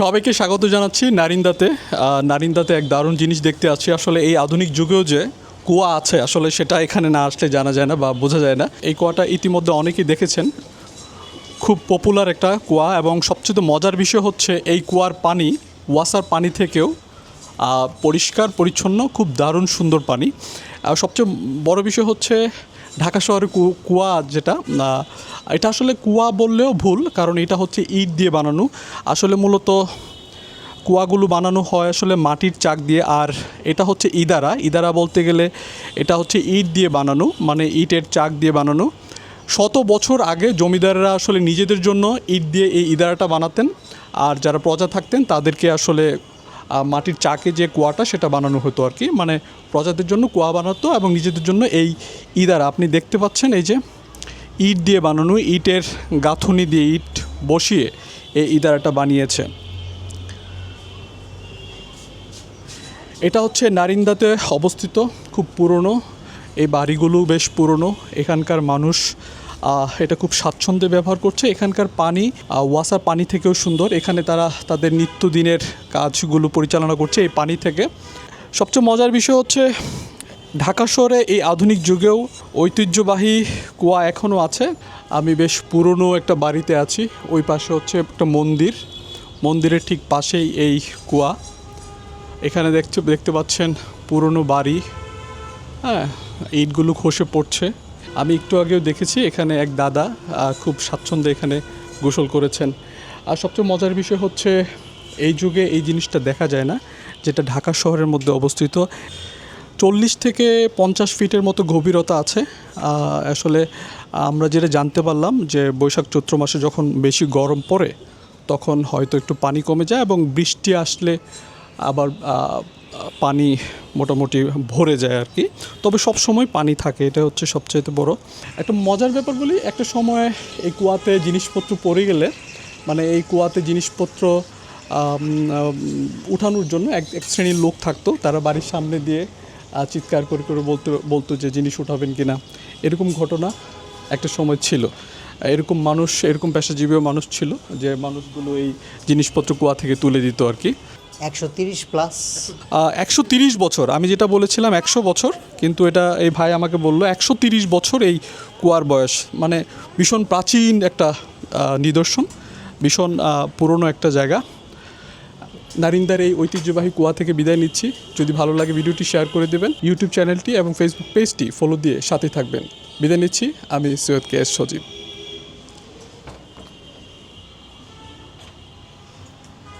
সবাইকে স্বাগত জানাচ্ছি নারিন্দাতে। নারিন্দাতে এক দারুণ জিনিস দেখতে আছি। আসলে এই আধুনিক যুগেও যে কুয়া আছে, আসলে সেটা এখানে না আসলে জানা যায় না বা বোঝা যায় না। এই কুয়াটা ইতিমধ্যে অনেকেই দেখেছেন। খুব পপুলার একটা কুয়া এবং সবচেয়ে মজার বিষয় হচ্ছে এই কুয়ার পানি, ওয়াসার পানি থেকেও পরিষ্কার, পরিচ্ছন্ন, খুব দারুণ, সুন্দর পানি। আর সবচেয়ে বড় বিষয় হচ্ছে ঢাকা শহরের কুয়া যেটা এটা আসলে কুয়া বললেও ভুল, কারণ এটা হচ্ছে ইট দিয়ে বানানো। আসলে মূলত কুয়াগুলো বানানো হয় আসলে মাটির চাক দিয়ে, আর এটা হচ্ছে ইদারা। ইদারা বলতে গেলে এটা হচ্ছে ইট দিয়ে বানানো মানে ইটের চাক দিয়ে বানানো। শত বছর আগে জমিদাররা আসলে নিজেদের জন্য ইট দিয়ে এই ইদারাটা বানাতেন, আর যারা প্রজা থাকতেন তাদেরকে আসলে মাটির চাকে যে কুয়াটা সেটা বানানো হতো আর কি। মানে প্রজাদের জন্য কুয়া বানাতো এবং নিজেদের জন্য এই ইদারা। আপনি দেখতে পাচ্ছেন এই যে ইট দিয়ে বানানো, ইটের গাঁথুনি দিয়ে ইট বসিয়ে এই ইদারাটা বানিয়েছে। এটা হচ্ছে নারিন্দাতে অবস্থিত, খুব পুরনো। এই বাড়িগুলো বেশ পুরনো। এখানকার মানুষ এটা খুব স্বাচ্ছন্দ্যে ব্যবহার করছে। এখানকার পানি ওয়াসার পানি থেকেও সুন্দর। এখানে তারা তাদের নিত্যদিনের কাজগুলো পরিচালনা করছে এই পানি থেকে। সবচেয়ে মজার বিষয় হচ্ছে, ঢাকা শহরে এই আধুনিক যুগেও ঐতিহ্যবাহী কুয়া এখনও আছে। আমি বেশ পুরনো একটা বাড়িতে আছি। ওই পাশে হচ্ছে একটা মন্দির। মন্দিরের ঠিক পাশেই এই কুয়া। এখানে দেখতে দেখতে পাচ্ছেন পুরনো বাড়ি। হ্যাঁ ইটগুলো খসে পড়ছে। আমি একটু আগেও দেখেছি, এখানে এক দাদা খুব স্বাচ্ছন্দ্যে এখানে গোসল করেছেন। আর সবচেয়ে মজার বিষয় হচ্ছে, এই যুগে এই জিনিসটা দেখা যায় না, যেটা ঢাকা শহরের মধ্যে অবস্থিত। চল্লিশ থেকে পঞ্চাশ ফিটের মতো গভীরতা আছে। আসলে আমরা যেটা জানতে পারলাম যে, বৈশাখ চৈত্র মাসে যখন বেশি গরম পড়ে, তখন হয়তো একটু পানি কমে যায় এবং বৃষ্টি আসলে আবার পানি মোটামুটি ভরে যায় আর কি। তবে সব সময় পানি থাকে এটা হচ্ছে সবচাইতে বড়। একটা মজার ব্যাপার বলি, একটা সময় এই কুয়াতে জিনিসপত্র পড়ে গেলে মানে এই কুয়াতে জিনিসপত্র উঠানোর জন্য এক এক শ্রেণির লোক থাকতো, তারা বাড়ির সামনে দিয়ে চিৎকার করে করে বলতে, বলতো যে জিনিস উঠাবেন কিনা। এরকম ঘটনা একটা সময় ছিল। এরকম মানুষ, এরকম পেশাজীবীও মানুষ ছিল যে মানুষগুলো এই জিনিসপত্র কুয়া থেকে তুলে দিত আর কি। একশো তিরিশ প্লাস একশো তিরিশ বছর। আমি যেটা বলেছিলাম, একশো বছর, কিন্তু এটা এই ভাই আমাকে বলল, একশো তিরিশ বছর এই কুয়ার বয়স। মানে ভীষণ প্রাচীন একটা নিদর্শন, ভীষণ পুরনো একটা জায়গা। নারিন্দার এই ঐতিহ্যবাহী কুয়া থেকে বিদায় নিচ্ছি। যদি ভালো লাগে ভিডিওটি শেয়ার করে দেবেন। ইউটিউব চ্যানেলটি এবং ফেসবুক পেজটি ফলো দিয়ে সাথে থাকবেন। বিদায় নিচ্ছি। আমি সৈয়দ কে এস সজীব।